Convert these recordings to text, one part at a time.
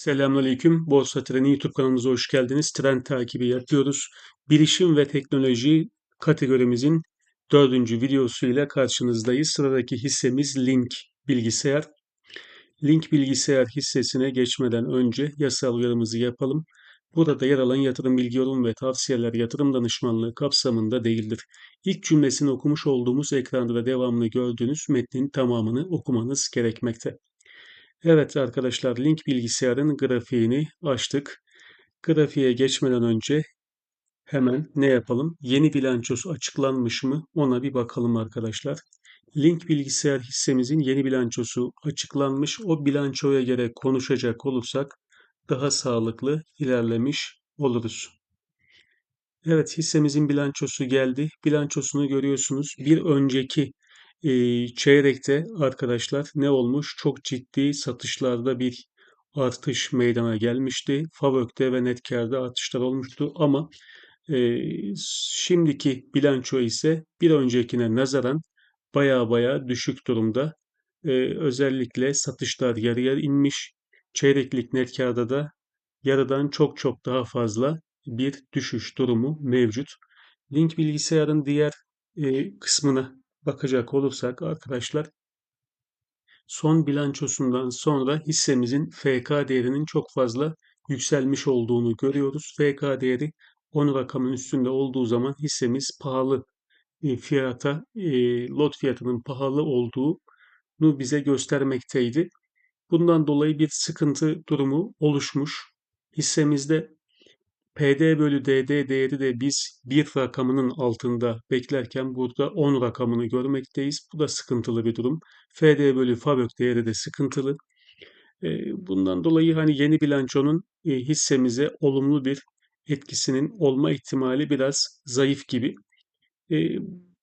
Selamünaleyküm. Borsa Treni YouTube kanalımıza hoş geldiniz. Trend takibi yapıyoruz. Bilişim ve teknoloji kategorimizin dördüncü videosuyla karşınızdayız. Sıradaki hissemiz Link Bilgisayar. Link Bilgisayar hissesine geçmeden önce yasal uyarımızı yapalım. Burada yer alan yatırım bilgi yorum ve tavsiyeler yatırım danışmanlığı kapsamında değildir. İlk cümlesini okumuş olduğumuz ekranda da devamlı gördüğünüz metnin tamamını okumanız gerekmekte. Evet arkadaşlar link bilgisayarın grafiğini açtık. Grafiğe geçmeden önce hemen ne yapalım? Yeni bilançosu açıklanmış mı? Ona bir bakalım arkadaşlar. Link bilgisayar hissemizin yeni bilançosu açıklanmış. O bilançoya göre konuşacak olursak daha sağlıklı ilerlemiş oluruz. Evet hissemizin bilançosu geldi. Bilançosunu görüyorsunuz. Bir önceki e, çeyrekte arkadaşlar ne olmuş? Çok ciddi satışlarda bir artış meydana gelmişti. Favök'te ve Netkar'da artışlar olmuştu ama e, şimdiki bilanço ise bir öncekine nazaran baya baya düşük durumda. E, özellikle satışlar yarıya inmiş. Çeyreklik netkarda da yarıdan çok çok daha fazla bir düşüş durumu mevcut. Link bilgisayarın diğer e, kısmına bakacak olursak arkadaşlar son bilançosundan sonra hissemizin FK değerinin çok fazla yükselmiş olduğunu görüyoruz. FK değeri 10 rakamın üstünde olduğu zaman hissemiz pahalı e, fiyata, e, lot fiyatının pahalı olduğunu bize göstermekteydi. Bundan dolayı bir sıkıntı durumu oluşmuş. Hissemizde PD bölü DD değeri de biz bir rakamının altında beklerken burada 10 rakamını görmekteyiz. Bu da sıkıntılı bir durum. FD bölü FABÖK değeri de sıkıntılı. E, bundan dolayı hani yeni bilançonun e, hissemize olumlu bir etkisinin olma ihtimali biraz zayıf gibi. E,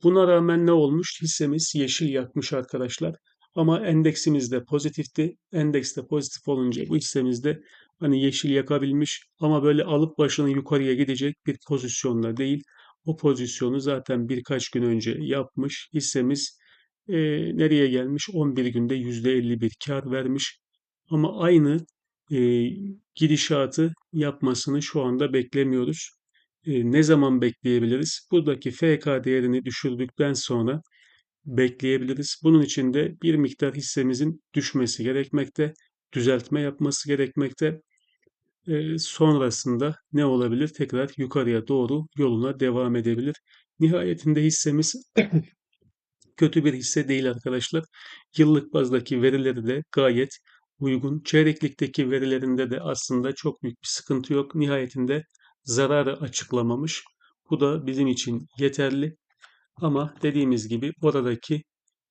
buna rağmen ne olmuş? Hissemiz yeşil yakmış arkadaşlar. Ama endeksimiz de pozitifti. Endeks de pozitif olunca bu hissemizde hani yeşil yakabilmiş ama böyle alıp başını yukarıya gidecek bir pozisyonda değil. O pozisyonu zaten birkaç gün önce yapmış. Hissemiz e, nereye gelmiş? 11 günde %51 kar vermiş. Ama aynı e, gidişatı yapmasını şu anda beklemiyoruz. E, ne zaman bekleyebiliriz? Buradaki FK değerini düşürdükten sonra bekleyebiliriz. Bunun için de bir miktar hissemizin düşmesi gerekmekte, düzeltme yapması gerekmekte. E, sonrasında ne olabilir? Tekrar yukarıya doğru yoluna devam edebilir. Nihayetinde hissemiz kötü bir hisse değil arkadaşlar. Yıllık bazdaki verileri de gayet uygun. Çeyreklikteki verilerinde de aslında çok büyük bir sıkıntı yok. Nihayetinde zararı açıklamamış. Bu da bizim için yeterli. Ama dediğimiz gibi oradaki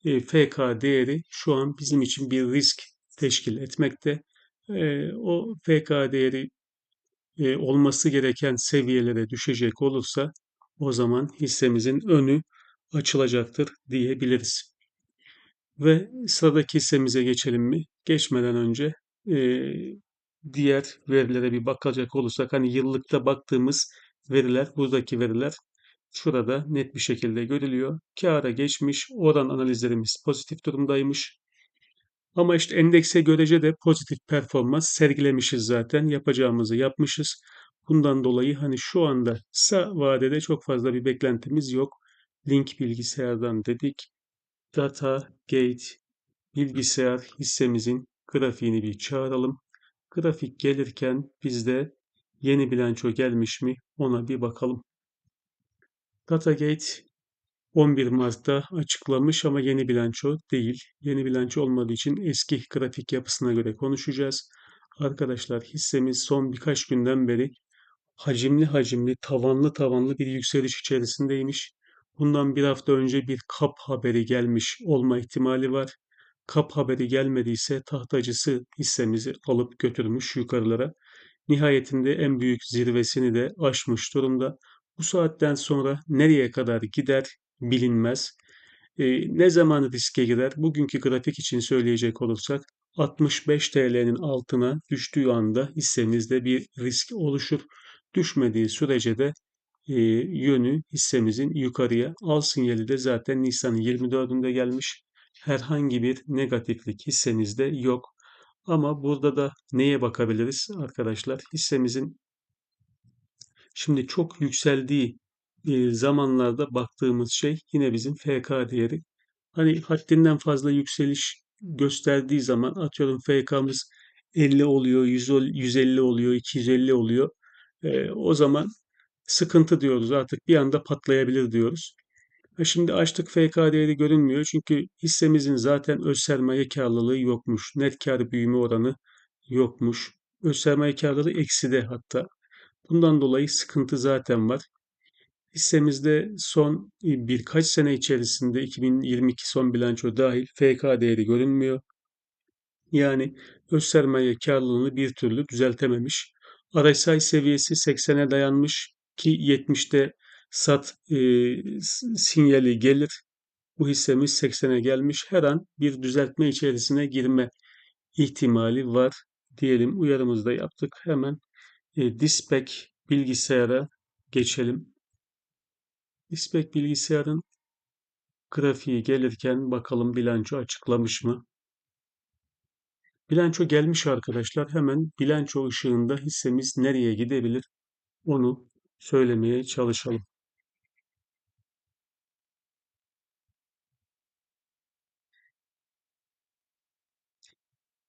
FK değeri şu an bizim için bir risk teşkil etmekte. E, o FK değeri e, olması gereken seviyelere düşecek olursa o zaman hissemizin önü açılacaktır diyebiliriz. Ve sıradaki hissemize geçelim mi? Geçmeden önce e, diğer verilere bir bakacak olursak hani yıllıkta baktığımız veriler buradaki veriler şurada net bir şekilde görülüyor. Kâra geçmiş oran analizlerimiz pozitif durumdaymış. Ama işte endekse görece de pozitif performans sergilemişiz zaten. Yapacağımızı yapmışız. Bundan dolayı hani şu anda kısa vadede çok fazla bir beklentimiz yok. Link bilgisayardan dedik. Data Gate bilgisayar hissemizin grafiğini bir çağıralım. Grafik gelirken bizde yeni bilanço gelmiş mi ona bir bakalım. Datagate 11 Mart'ta açıklamış ama yeni bilanço değil. Yeni bilanço olmadığı için eski grafik yapısına göre konuşacağız. Arkadaşlar hissemiz son birkaç günden beri hacimli hacimli, tavanlı tavanlı bir yükseliş içerisindeymiş. Bundan bir hafta önce bir kap haberi gelmiş olma ihtimali var. Kap haberi gelmediyse tahtacısı hissemizi alıp götürmüş yukarılara. Nihayetinde en büyük zirvesini de aşmış durumda. Bu saatten sonra nereye kadar gider bilinmez. E, ne zaman riske girer? Bugünkü grafik için söyleyecek olursak 65 TL'nin altına düştüğü anda hissemizde bir risk oluşur. Düşmediği sürece de e, yönü hissemizin yukarıya al sinyali de zaten Nisan'ın 24'ünde gelmiş. Herhangi bir negatiflik hissemizde yok. Ama burada da neye bakabiliriz arkadaşlar? Hissemizin şimdi çok yükseldiği e, zamanlarda baktığımız şey yine bizim FK değeri. Hani haddinden fazla yükseliş gösterdiği zaman atıyorum FK'mız 50 oluyor, 100 ol- 150 oluyor, 250 oluyor. E, o zaman sıkıntı diyoruz artık bir anda patlayabilir diyoruz. Ha şimdi açtık FK değeri görünmüyor çünkü hissemizin zaten öz sermaye karlılığı yokmuş. Net kar büyüme oranı yokmuş. Öz sermaye karlılığı ekside hatta. Bundan dolayı sıkıntı zaten var. Hissemizde son e, birkaç sene içerisinde 2022 son bilanço dahil FK değeri görünmüyor. Yani öz sermaye karlılığını bir türlü düzeltememiş. RSI seviyesi 80'e dayanmış ki 70'te sat e, sinyali gelir. Bu hissemiz 80'e gelmiş. Her an bir düzeltme içerisine girme ihtimali var diyelim. Uyarımızı da yaptık. Hemen e, Dispek bilgisayara geçelim. Dispek bilgisayarın grafiği gelirken bakalım bilanço açıklamış mı? Bilanço gelmiş arkadaşlar. Hemen bilanço ışığında hissemiz nereye gidebilir onu söylemeye çalışalım.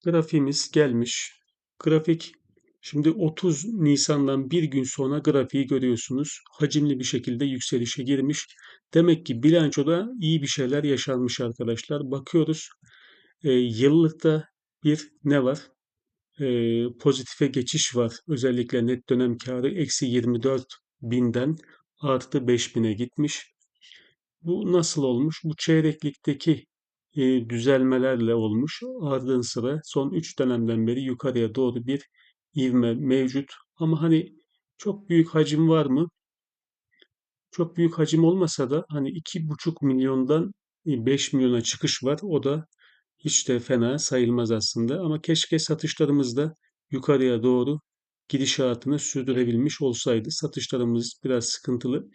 Grafiğimiz gelmiş. Grafik şimdi 30 Nisan'dan bir gün sonra grafiği görüyorsunuz. Hacimli bir şekilde yükselişe girmiş. Demek ki bilançoda iyi bir şeyler yaşanmış arkadaşlar. Bakıyoruz. E, yıllıkta bir ne var? E, pozitife geçiş var. Özellikle net dönem karı eksi 24 binden artı 5 bine gitmiş. Bu nasıl olmuş? Bu çeyreklikteki e, düzelmelerle olmuş. Ardın sıra son 3 dönemden beri yukarıya doğru bir ivme mevcut. Ama hani çok büyük hacim var mı? Çok büyük hacim olmasa da hani 2,5 milyondan 5 milyona çıkış var. O da hiç de fena sayılmaz aslında. Ama keşke satışlarımız da yukarıya doğru gidişatını sürdürebilmiş olsaydı. Satışlarımız biraz sıkıntılı.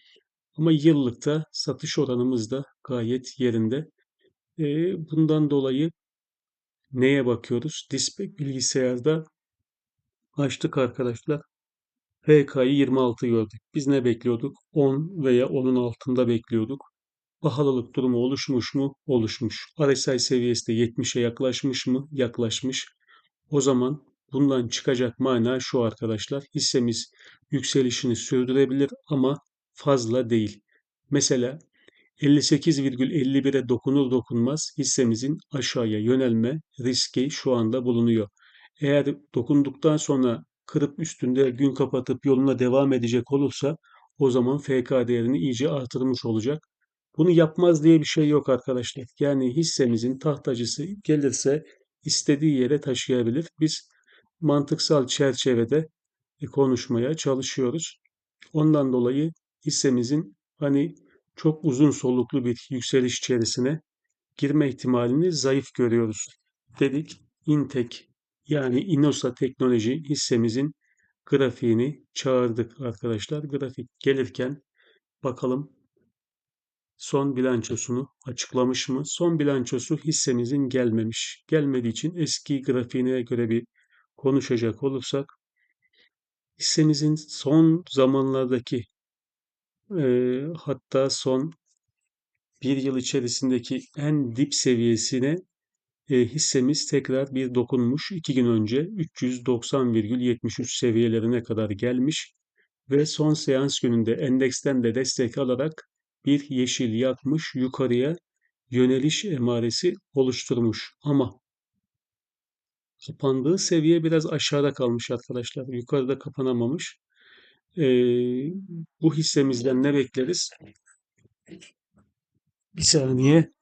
Ama yıllıkta satış oranımız da gayet yerinde. E, bundan dolayı neye bakıyoruz? Dispek bilgisayarda açtık arkadaşlar. PK'yı 26 gördük. Biz ne bekliyorduk? 10 veya onun altında bekliyorduk. Pahalılık durumu oluşmuş mu? Oluşmuş. RSI seviyesi de 70'e yaklaşmış mı? Yaklaşmış. O zaman bundan çıkacak mana şu arkadaşlar. Hissemiz yükselişini sürdürebilir ama fazla değil. Mesela 58,51'e dokunur dokunmaz hissemizin aşağıya yönelme riski şu anda bulunuyor. Eğer dokunduktan sonra kırıp üstünde gün kapatıp yoluna devam edecek olursa o zaman FK değerini iyice artırmış olacak. Bunu yapmaz diye bir şey yok arkadaşlar. Yani hissemizin tahtacısı gelirse istediği yere taşıyabilir. Biz mantıksal çerçevede konuşmaya çalışıyoruz. Ondan dolayı hissemizin hani çok uzun soluklu bir yükseliş içerisine girme ihtimalini zayıf görüyoruz dedik. Intek yani Inosa Teknoloji hissemizin grafiğini çağırdık arkadaşlar. Grafik gelirken bakalım son bilançosunu açıklamış mı? Son bilançosu hissemizin gelmemiş. Gelmediği için eski grafiğine göre bir konuşacak olursak hissemizin son zamanlardaki e, hatta son bir yıl içerisindeki en dip seviyesine e, hissemiz tekrar bir dokunmuş. İki gün önce 390,73 seviyelerine kadar gelmiş ve son seans gününde endeksten de destek alarak bir yeşil yakmış yukarıya yöneliş emaresi oluşturmuş. Ama kapandığı seviye biraz aşağıda kalmış arkadaşlar. Yukarıda kapanamamış. Ee, bu hissemizden ne bekleriz? Bir saniye.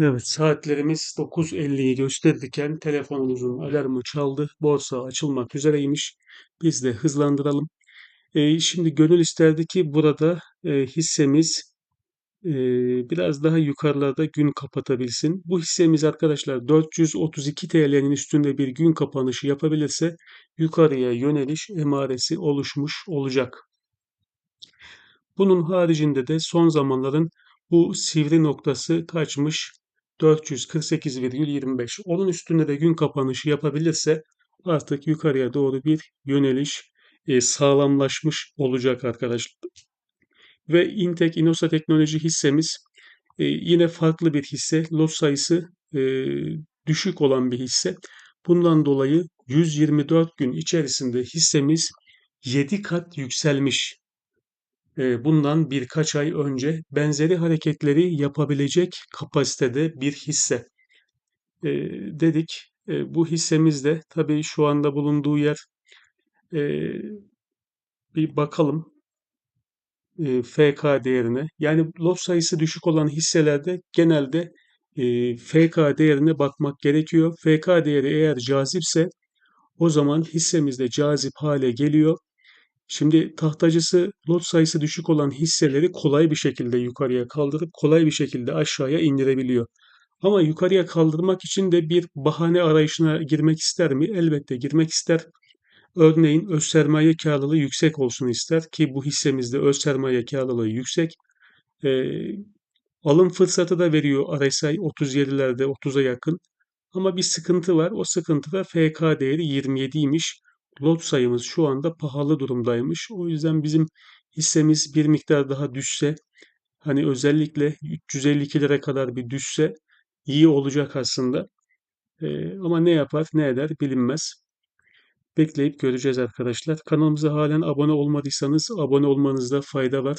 Evet, saatlerimiz 9.50'yi gösterirken telefonumuzun alarmı çaldı. Borsa açılmak üzereymiş. Biz de hızlandıralım. Ee, şimdi gönül isterdi ki burada e, hissemiz e, biraz daha yukarılarda gün kapatabilsin. Bu hissemiz arkadaşlar 432 TL'nin üstünde bir gün kapanışı yapabilirse yukarıya yöneliş emaresi oluşmuş olacak. Bunun haricinde de son zamanların Bu sivri noktası kaçmış? 448,25. Onun üstünde de gün kapanışı yapabilirse artık yukarıya doğru bir yöneliş e, sağlamlaşmış olacak arkadaşlar. Ve Intek Inosa Teknoloji hissemiz e, yine farklı bir hisse. Lot sayısı e, düşük olan bir hisse. Bundan dolayı 124 gün içerisinde hissemiz 7 kat yükselmiş. E, bundan birkaç ay önce benzeri hareketleri yapabilecek kapasitede bir hisse. E, dedik e, bu hissemiz de tabii şu anda bulunduğu yer e, bir bakalım e, FK değerine. Yani lot sayısı düşük olan hisselerde genelde FK değerine bakmak gerekiyor. FK değeri eğer cazipse o zaman hissemiz de cazip hale geliyor. Şimdi tahtacısı lot sayısı düşük olan hisseleri kolay bir şekilde yukarıya kaldırıp kolay bir şekilde aşağıya indirebiliyor. Ama yukarıya kaldırmak için de bir bahane arayışına girmek ister mi? Elbette girmek ister. Örneğin öz sermaye karlılığı yüksek olsun ister ki bu hissemizde öz sermaye karlılığı yüksek. E, alım fırsatı da veriyor RSI 37'lerde 30'a yakın. Ama bir sıkıntı var. O sıkıntı da FK değeri 27'ymiş. Lot sayımız şu anda pahalı durumdaymış. O yüzden bizim hissemiz bir miktar daha düşse hani özellikle 352 lira kadar bir düşse iyi olacak aslında. Ee, ama ne yapar ne eder bilinmez. Bekleyip göreceğiz arkadaşlar. Kanalımıza halen abone olmadıysanız abone olmanızda fayda var.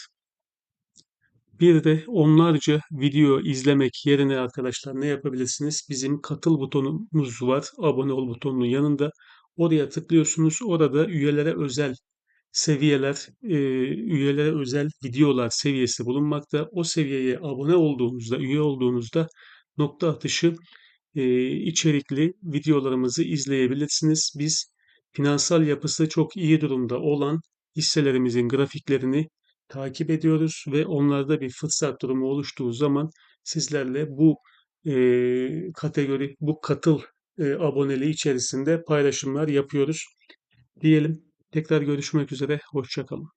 Bir de onlarca video izlemek yerine arkadaşlar ne yapabilirsiniz? Bizim katıl butonumuz var. Abone ol butonunun yanında. Oraya tıklıyorsunuz. Orada üyelere özel seviyeler, e, üyelere özel videolar seviyesi bulunmakta. O seviyeye abone olduğunuzda, üye olduğunuzda nokta atışı e, içerikli videolarımızı izleyebilirsiniz. Biz finansal yapısı çok iyi durumda olan hisselerimizin grafiklerini takip ediyoruz ve onlarda bir fırsat durumu oluştuğu zaman sizlerle bu e, kategori, bu katıl e, aboneliği içerisinde paylaşımlar yapıyoruz. Diyelim tekrar görüşmek üzere, hoşçakalın.